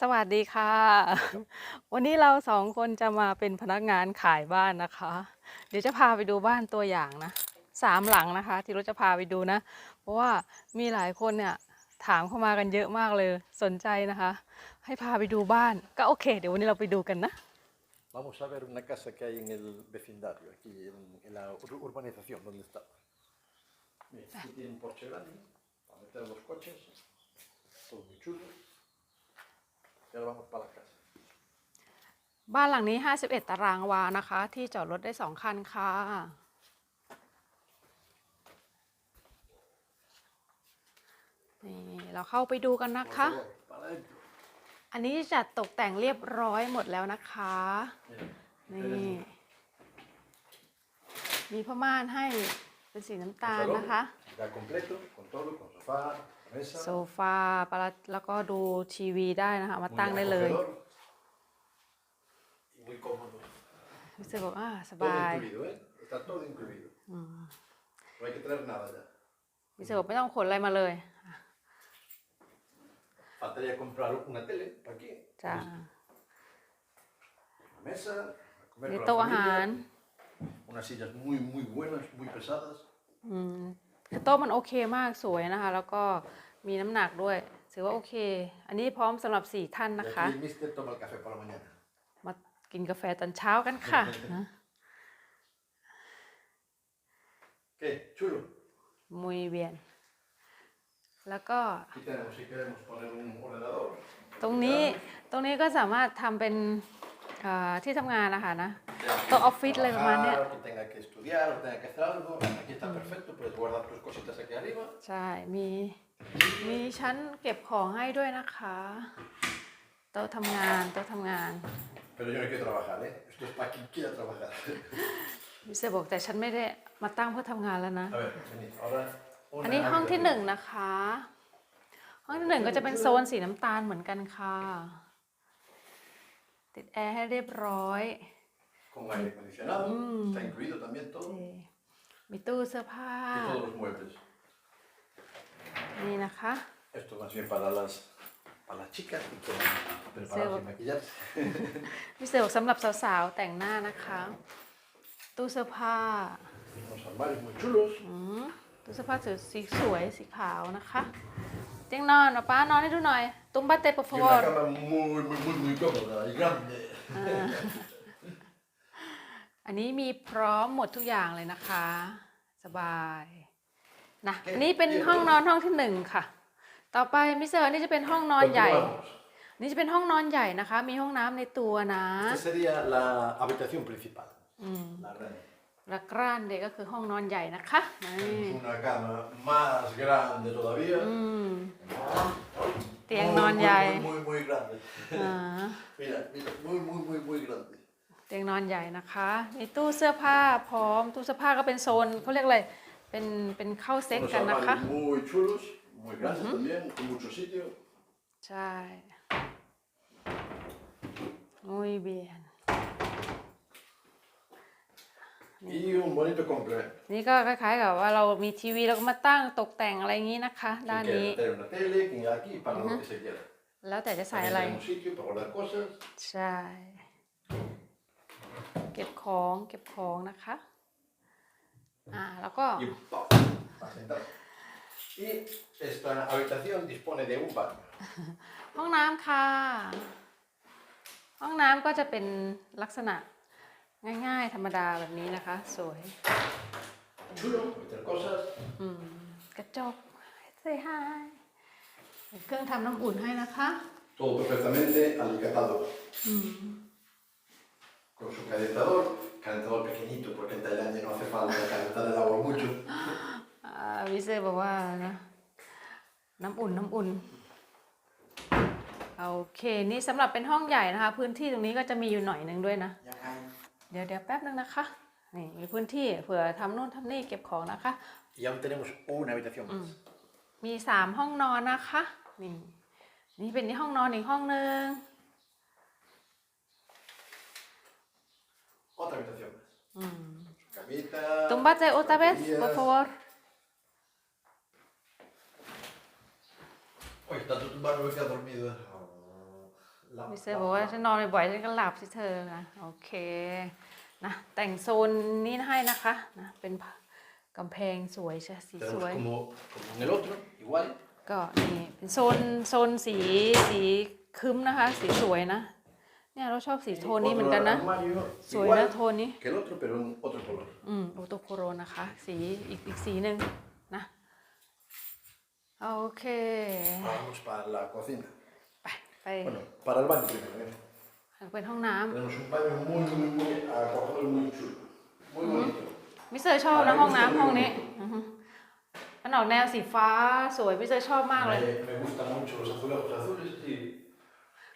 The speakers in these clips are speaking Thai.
สวัสดีค่ะ วันนี้เราสองคนจะมาเป็นพนักงานขายบ้านนะคะ เดี๋ยวจะพาไปดูบ้านตัวอย่างนะสามหลังนะคะ ที่เราจะพาไปดูนะ เพราะว่ามีหลายคนเนี่ยถามเข้ามากันเยอะมากเลยสนใจนะคะ ให้พาไปดูบ้านก็โอเค เดี๋ยววันนี้เราไปดูกันนะ Vamos a ver una casa que hay en el vecindario, aquí en, en la ur- urbanización donde está. Mira, aquí tiene un porche grande para meter los coches, todo muy chulo. Y ahora vamos para la casa. บ้านหลังนี้ 51 ตารางวานะคะ ที่จอดรถได้สองคันค่ะ นี่เราเข้าไปดูกันนะคะ Por favor, para adentro. อันนี้จัดตกแต่งเรียบร้อยหมดแล้วนะคะ Mira, นี่ มีผ้าม่านให้เป็นสีน้ำตาล salón นะคะ Ya completo, con todo, con sofá, mesa. โซฟาปะละแล้วก็ดูทีวีได้นะคะ มา muy ตั้งได้เลย acogedor Y muy cómodo. รู้สึกบอกอ่าส Todo บาย incluido, ¿eh? Está todo incluido. อืม No hay que traer nada ya. รู้สึกบอกไม่ต้องขนอะไรมาเลย Faltaría comprar una tele aquí. จ้า Una mesa, a comer มี con la โต๊ะอาหาร familia, unas sillas muy, muy buenas, muy pesadas. อืมคือโต๊ะมันโอเคมากสวยนะคะ แล้วก็ มีน้ำหนักด้วย ถือว่าโอเค อันนี้พร้อมสำหรับสี่ท่าน Y นะคะ aquí el mister toma el café por la mañana. มากินกาแฟตอนเช้ากันค่ะนะ ¿Qué? Chulo. มุยเวียนแล้วก็ Aquí tenemos, si queremos poner un ordenador. ตรงนี้ตรงนี้ก็สามารถทำเป็นเอ่อที่ทำงานนะคะนะ Ya, Todo office, le trabajar, mande. Que tenga que estudiar o tenga que hacer algo. Aquí está perfecto, puedes guardar tus cositas aquí arriba. ใช่ มี มีชั้นเก็บของให้ด้วยนะคะ โต๊ะทำงานโต๊ะทำงาน Pero yo no quiero trabajar, ¿eh? Esto es para quien quiera trabajar. วิเศษบอกแต่ฉันไม่ได้มาตั้งเพื่อทำงานแล้วนะ A ver, venid. Ahora. una อันนี้ห้องที่ habitación หนึ่งนะคะ ห้องที่หนึ่งก็จะเป็นโซนสีน้ำตาลเหมือนกันค่ะ ติดแอร์ให้เรียบร้อย Con aire acondicionado. Está incluido también todo. นี่มีตู้เสื้อผ้า Y todos los muebles. นี่นะคะ Esto más bien para las, para las chicas que quieren prepararse Sí. y maquillarse. วิเศษบอกสำหรับสาวๆแต่งหน้านะคะ ตู้เสื้อผ้า Unos armarios muy chulos. อืมตู้เสื้อผ้าสีสวยสีขาวนะคะเตียงนอนป้านอนให้ดูหน่อย ตุ้มบัตเตป por Y una favor cama muy, muy, muy, muy cómoda y grande. อันนี้มีพร้อมหมดทุกอย่างเลยนะคะ สบาย นะอันนี้เป็นห้องนอนห้องที่หนึ่งค่ะ ต่อไปมิสเตอร์อันนี้จะเป็นห้องนอนใหญ่ Continuamos. นี่จะเป็นห้องนอนใหญ่นะคะ มีห้องน้ำในตัวนะ Esta sería la habitación principal. La grande. และกรานเด็กก็คือห้องนอนใหญ่นะคะนี่ Una cama más grande todavía. อืม เตียง Muy, นอน muy, ใหญ่ Muy, muy, muy grande. อ่า Mira, mira, muy, muy, muy, muy grande. เตียงนอนใหญ่นะคะ มีตู้เสื้อผ้าพร้อม ตู้เสื้อผ้าก็เป็นโซนเขาเรียกอะไร เป็นเป็นเข้าเซ็ต Unos กันนะคะ armarios muy chulos, muy grandes también, con mucho sitio. ใช่มุยเบียน Y un bonito complemento. นี่ก็คล้ายๆกับว่าเรามีทีวีเราก็มาตั้งตกแต่งอะไรอย่างนี้นะคะ ด้าน Quien นี้ quiera tener una tele, quien aquí, para lo que se quiera. แล้วแต่จะใส่ También อะไร tenemos sitio para guardar cosas. ใช่ เก็บของเก็บของนะคะ อ่าแล้วก็ y un pop para sentar. Y esta habitación dispone de un baño. ห้องน้ำค่ะ ห้องน้ำก็จะเป็นลักษณะง่ายๆ ธรรมดาแบบนี้นะคะ สวย Chulo, meter cosas. อืมกระจกเซฮายเครื่องทำน้ำอุ่นให้นะคะ Todo perfectamente alicatado. Con su calentador. Calentador pequeñito porque en Tailandia no hace falta calentar el agua mucho. อ่าวิเศษบอกว่านะน้ำอุ่นน้ำอุ่นโอเค นี่สำหรับเป็นห้องใหญ่นะคะ พื้นที่ตรงนี้ก็จะมีอยู่หน่อยหนึ่งด้วยนะ Ya cae. เดี๋ยวเดี๋ยวแป๊บนึงนะคะ นี่มีพื้นที่เผื่อทำนู่นทำนี่เก็บของนะคะ Y aún tenemos una habitación más. มีสามห้องนอนนะคะ นี่ นี่เป็นที่ห้องนอนอีกห้องนึง Otra habitación más. อืม Su camita. Túmbate otra vez, baterías. por favor. Oye, tanto tumbar me voy a quedar dormido. la, มิสเตอร์บอกว่าฉันนอนบ่อยๆฉันก็หลับสิเธอนะโอเคนะแต่งโซนนี้ให้นะคะนะเป็นกำแพงสวยใช่สีส tenemos วย como, como en el otro, igual. ก็นี่เป็นโซนโซนสีสีครึ้มนะคะ สีสวยนะ เนี่ยเราชอบสีโทนนี้เหมือนกันนะ Otro armario สวย igual นะโทนนี้ que el otro, pero en otro color. อืมโอโตโคโรนะคะ สีอีกอีกสีหนึ่งนะ โอเค Vamos para la cocina. ไปไป Bueno, para el baño primero. ¿eh? เป็นห้องน้ำ Tenemos un baño muy, muy, muy acogedor, muy chulo. Muy bonito. มิสเตอร์ชอบนะห้องน้ำห้องนี้อือฮึมันออกแนวสีฟ้าสวยมิสเตอร์ชอบมากเลย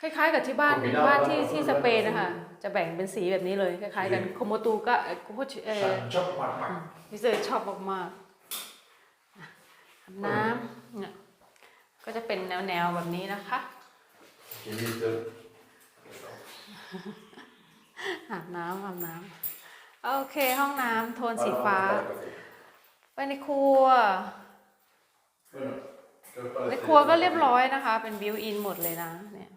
คล้ายๆ กับที่บ้าน Combinado บ้านที่ con ที่ azul ส blanco เปนนะคะจะแบ่งเป็นสีแบบนี้เลยคล้ายๆกัน Sí. โคโมตูก็เอ่อโคโมชิเออ San Choc Mac Mac. มิสเตอร์ชอบมากๆอะอาบน้ำเนี่ยก็จะเป็นแนวๆแบบนี้นะคะ Y listo. อาบน้ำอาบน้ำโอเคห้องน้ำโทนสี Ahora ฟ้า vamos para la cocina. ไปในครัว Bueno, ¿qué os ใน parece? ครัวก็เรียบร้อยนะคะ เป็นบิวอินหมดเลยนะเนี่ย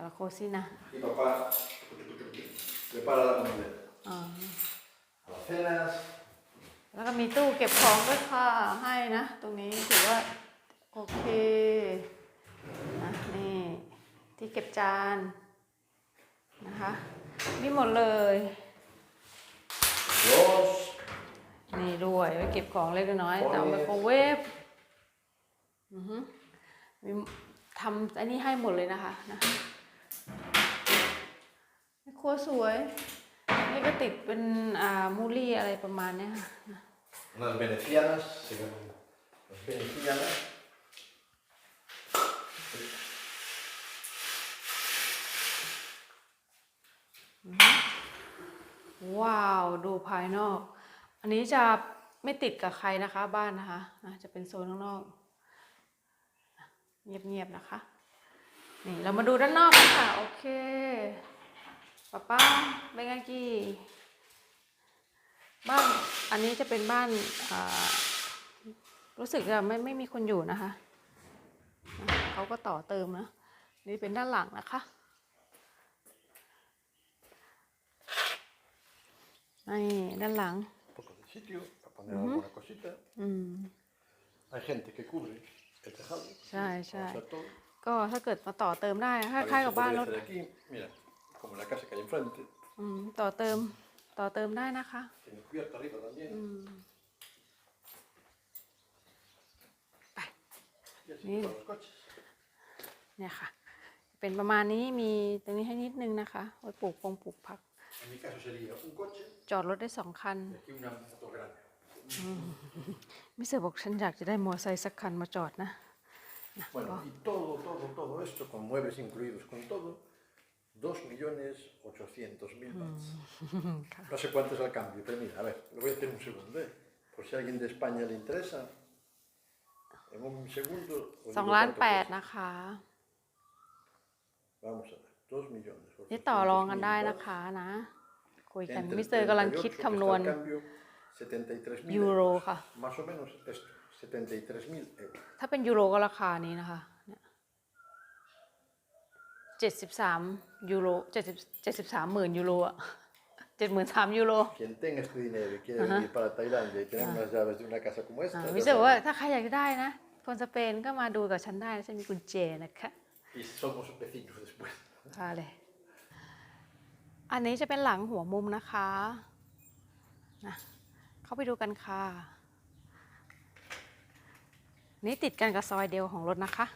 แต่ละโคซี่นะ Y papá prepara la comida. อ่า Las cenas. แล้วก็มีตู้เก็บของด้วยค่ะให้นะ ตรงนี้ถือว่า โอเคนะนี่ ที่เก็บจานนะคะมีหมดเลย Dos. นี่ด้วยไว้เก็บของเล็กน้อยโอ้ยเตาไมโครเวฟอือฮึมีทำอันนี้ให้หมดเลยนะคะนะใน ครัวสวย นี่ก็ติดเป็นอ่ามูลลี่อะไรประมาณเนี้ยค่ะ Unas venecianas. Se llaman las venecianas. ว้าว ดูภายนอก อันนี้จะไม่ติดกับใครนะคะ บ้านนะคะนะจะเป็นโซนข้างนอก เงียบๆนะคะ นี่เรามาดูด้านนอกกันค่ะ โอเคป้าป้าเป็นไงกี้บ้านอันนี้จะเป็นบ้านอ่ารู้สึกจะไม่ไม่มีคนอยู่นะคะนะเขาก็ต่อเติมนะ นี่เป็นด้านหลังนะคะนี่ด้านหลัง Un poco de sitio para poner alguna cosita. อืม Hay gente que cubre el tejado. Sai, Vamos a sai. hacer todo. ก็ถ้าเกิดมาต่อเติมได้ค También ล้าย se ๆกับบ้าน podría รถ hacer aquí, mira, como la casa que hay enfrente. อืมต่อเติมต่อเติมได้นะคะ Tiene cubierta arriba también. อืม Y así Mira. para los coches. เนี่ยค่ะ เป็นประมาณนี้มีตรงนี้ให้นิดนึงนะคะไว้ปลูกพงปลูกผัก En mi caso sería un coche จอดรถได้สองคัน y aquí una moto grande. มิสเตอร์บอกฉันอยากจะได้มอเตอร์ไซค์สักคันมาจอดนะ Bueno, y todo, todo, todo esto, con muebles incluidos, con todo, 2.800.000 bahts. No sé cuánto es el cambio, pero mira, a ver, lo voy a hacer un segundo, ¿eh? Por si a alguien de España le interesa, en un segundo... os สอง digo ล้าน cuánto แปด cuesta. นะคะ Vamos a ver, 2 millones. นี่ต่อรองกันได้นะคะนะ คุยกัน มิสเตอร์กำลังคิดคำนวณ 73.000 ยูโรค่ะ Más o menos esto, 73.000 euros. ถ้าเป็นยูโรก็ราคานี้นะคะเจ็ดสิบสามยูโรเจ็ดสิบเจ็ดสิบสามหมื่นยูโรอะเจ็ดหมื่นสามยูโร Quien tenga este dinero y quiere venir para Tailandia y tener unas llaves de una casa como esta, มิสเตอร์บอกว่าถ้าใครอยากได้นะ คนสเปนก็มาดูกับฉันได้นะฉันมีกุญแจนะคะ y somos vecinos después. ค่ะเลยอันนี้จะเป็นหลังหัวมุมนะคะนะเข้าไปดูกันค่ะ นี่ติดกันกับซอยเดียวของรถนะคะ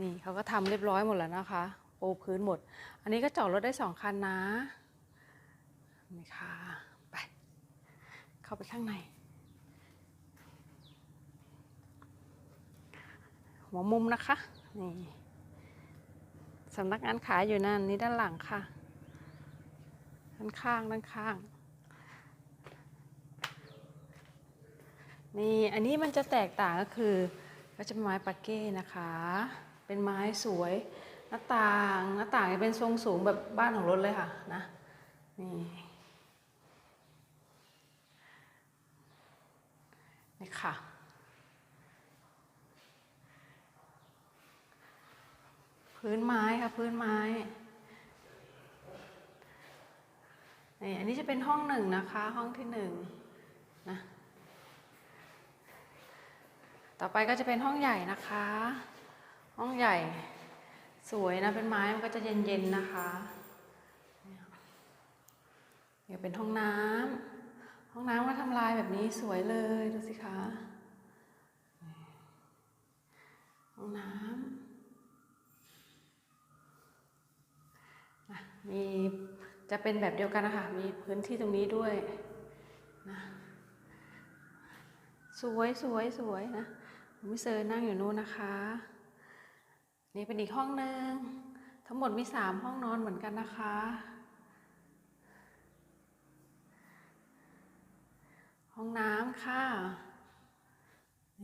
นี่เขาก็ทำเรียบร้อยหมดแล้วนะคะปูพื้นหมด อันนี้ก็จอดรถได้สองคันนะนี่ค่ะไปเข้าไปข้างใน หัวมุมนะคะนี่สำนักงานขายอยู่นั่นนี่ด้านหลังค่ะด้านข้างด้านข้างนี่อันนี้มันจะแตกต่างก็คือ ก็จะเป็นไม้ปักเก้นะคะ เป็นไม้สวยหน้าต่างหน้าต่างจะเป็นทรงสูงแบบบ้านของรถเลยค่ะนะนี่นี่ค่ะพื้นไม้ค่ะพื้นไม้นี่อันนี้จะเป็นห้องหนึ่งนะคะ ห้องที่หนึ่งนะ ต่อไปก็จะเป็นห้องใหญ่นะคะ ห้องใหญ่สวยนะเป็นไม้มันก็จะเย็นๆนะคะเนี่ยเป็นห้องน้ำห้องน้ำก็ทำลายแบบนี้สวยเลยดูสิคะห้องน้ำอะมีจะเป็นแบบเดียวกันนะคะ มีพื้นที่ตรงนี้ด้วยนะสวยสวยสวยนะ มิเซอร์นั่งอยู่นู้นนะคะ นี่เป็นอีกห้องหนึ่งทั้งหมดมีสามห้องนอนเหมือนกันนะคะ ห้องน้ำค่ะ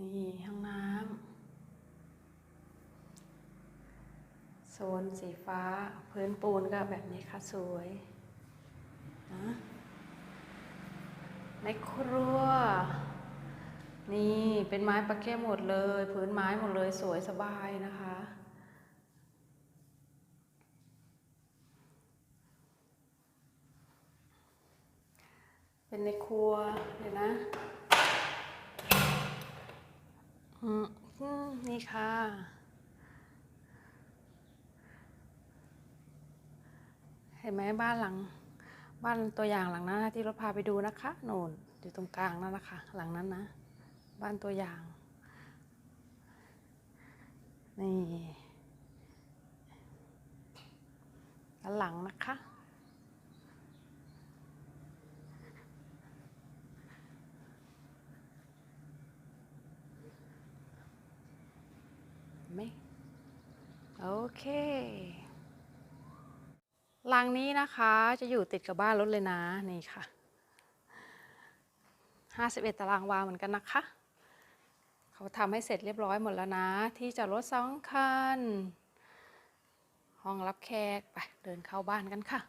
นี่ห้องน้ำโซนสีฟ้าพื้นปูนก็แบบนี้ค่ะสวยนะในครัว นี่เป็นไม้ปะเก้หมดเลยพื้นไม้หมดเลยสวยสบายนะคะ เป็นในครัวเดี๋ยวนะนี่ค่ะ เห็นไหมบ้านหลัง บ้านตัวอย่างหลังนั้นที่เราพาไปดูนะคะโน่นอยู่ตรงกลางนั่นนะคะหลังนั้นนะ บ้านตัวอย่าง นี่ด้านหลังนะคะไหมโอเคหลังนี้นะคะจะอยู่ติดกับบ้านรถเลยนะ นี่ค่ะ 51 ตารางวาเหมือนกันนะคะ เขาทำให้เสร็จเรียบร้อยหมดแล้วนะ ที่จอดรถสองคัน ห้องรับแขกไปเดินเข้าบ้านกันค่ะ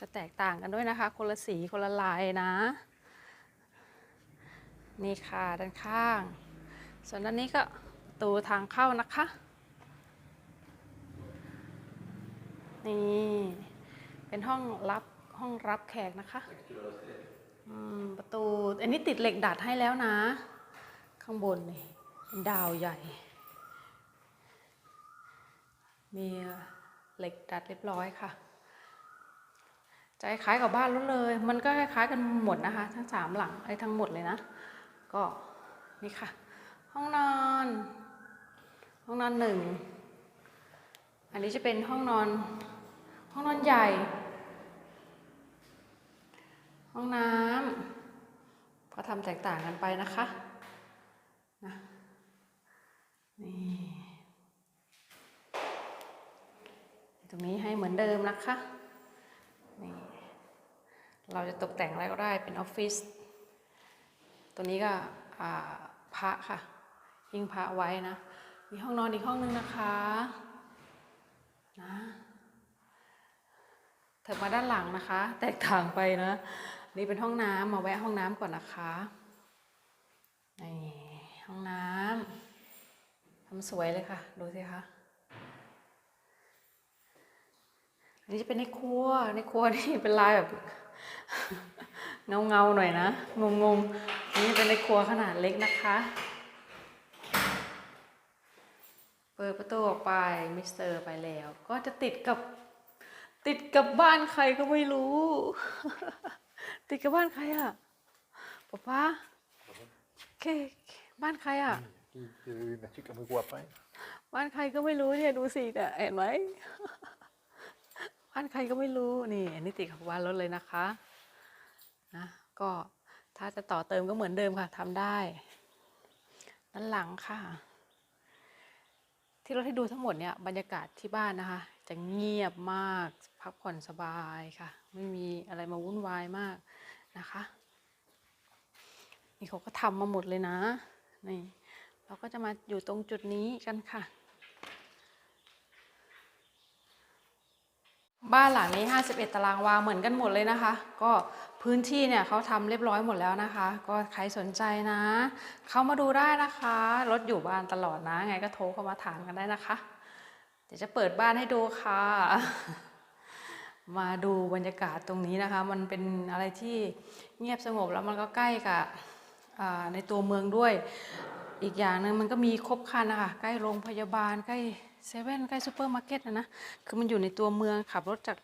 จะแตกต่างกันด้วยนะคะ คนละสีคนละลายนะ นี่ค่ะด้านข้าง ส่วนด้านนี้ก็ตูทางเข้านะคะ นี่ เป็นห้องรับห้องรับแขกนะคะ ประตูอันนี้ติดเหล็กดัดให้แล้วนะ ข้างบนนี่เป็นดาวใหญ่ มีเหล็กดัดเรียบร้อยค่ะจะคล้ายกับบ้านรถเลย มันก็คล้ายกันหมดนะคะ ทั้งสามหลังไอ้ทั้งหมดเลยนะ ก็นี่ค่ะ ห้องนอน ห้องนอนหนึ่ง อันนี้จะเป็นห้องนอน ห้องนอนใหญ่ ห้องน้ำก็ทำแตกต่างกันไปนะคะนะนี่ตรงนี้ให้เหมือนเดิมนะคะนี่เราจะตกแต่งอะไรก็ได้เป็นออฟฟิศตัวนี้ก็อ่าพระค่ะหิ้งพระไว้นะมีห้องนอนอีกห้องนึงนะคะนะเถิดมาด้านหลังนะคะ แตกต่างไปนะ นี่เป็นห้องน้ำมาแวะห้องน้ำก่อนนะคะนี่ห้องน้ำทำสวยเลยค่ะ ดูสิคะอันนี้จะเป็นในครัวในครัวนี่เป็นลายแบบ เงาเงาหน่อยนะงงงๆอันนี่เป็นในครัวขนาดเล็กนะคะ เปิดประตูออกไปมิสเตอร์ไปแล้ว ก็จะติดกับติดกับบ้านใครก็ไม่รู้ ติดกับบ้านใครอะป๊าป๊าเคบ้านใครอะ Aquí tiene una chica muy guapa, ¿eh? บ้านใครก็ไม่รู้เนี่ยดูสิเนี่ยเห็นไหมบ้านใครก็ไม่รู้นี่อันนี้ติดกับบ้านรถเลยนะคะนะก็ถ้าจะต่อเติมก็เหมือนเดิมค่ะทำได้ด้านหลังค่ะ ที่เราให้ดูทั้งหมดเนี่ยบรรยากาศที่บ้านนะคะ จะเงียบมาก พักผ่อนสบายค่ะ ไม่มีอะไรมาวุ่นวายมากนะคะ นี่เขาก็ทำมาหมดเลยนะนี่เราก็จะมาอยู่ตรงจุดนี้กันค่ะ บ้านหลังนี้ 51 ตารางวาเหมือนกันหมดเลยนะคะ ก็พื้นที่เนี่ยเขาทำเรียบร้อยหมดแล้วนะคะ ก็ใครสนใจนะ เข้ามาดูได้นะคะ รถอยู่บ้านตลอดนะ ไงก็โทรเข้ามาถามกันได้นะคะ เดี๋ยวจะเปิดบ้านให้ดูค่ะ มาดูบรรยากาศตรงนี้นะคะ มันเป็นอะไรที่เงียบสงบแล้วมันก็ใกล้กับในตัวเมืองด้วย อีกอย่างหนึ่งมันก็มีครบครันนะคะใกล้โรงพยาบาลใกล้เซเว่นใกล้ซูเปอร์มาร์เก็ตนะนะคือมันอยู่ในตัวเมืองขับรถจาก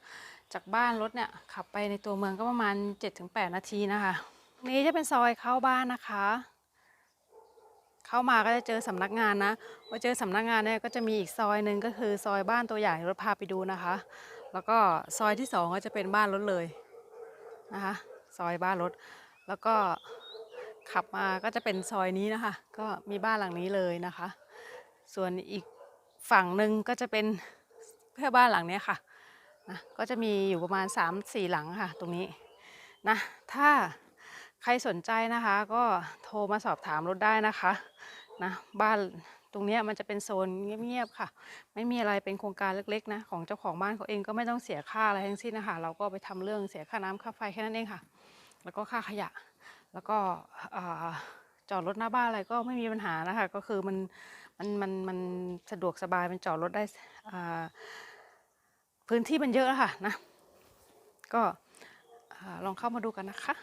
จากบ้านรถเนี่ยขับไปในตัวเมืองก็ประมาณ 7-8 นาทีนะคะ นี้จะเป็นซอยเข้าบ้านนะคะ เข้ามาก็จะเจอสำนักงานนะพอเจอสำนักงานเนี่ยก็จะมีอีกซอยหนึ่งก็คือซอยบ้านตัวอย่างรถพาไปดูนะคะ แล้วก็ซอยที่สองก็จะเป็นบ้านรถเลยนะคะ ซอยบ้านรถ แล้วก็ขับมาก็จะเป็นซอยนี้นะคะ ก็มีบ้านหลังนี้เลยนะคะ ส่วนอีกฝั่งหนึ่งก็จะเป็นแค่อบ้านหลังนี้ค่ะนะก็จะมีอยู่ประมาณ 3-4 หลังค่ะ ตรงนี้นะถ้าใครสนใจนะคะ ก็โทรมาสอบถามรถได้นะคะนะบ้าน ตรงนี้มันจะเป็นโซนเงียบๆค่ะ ไม่มีอะไรเป็นโครงการเล็กๆนะของเจ้าของบ้านเขาเองก็ไม่ต้องเสียค่าอะไรทั้งสิ้นนะคะเราก็ไปทำเรื่องเสียค่าน้ำค่าไฟแค่นั้นเองค่ะ แล้วก็ค่าขยะ แล้วก็จอดรถหน้าบ้านอะไรก็ไม่มีปัญหานะคะก็คือมันมันมันมันสะดวกสบายมันจอดรถได้พื้นที่มันเยอะค่ะนะก็ลองเข้ามาดูกันนะคะ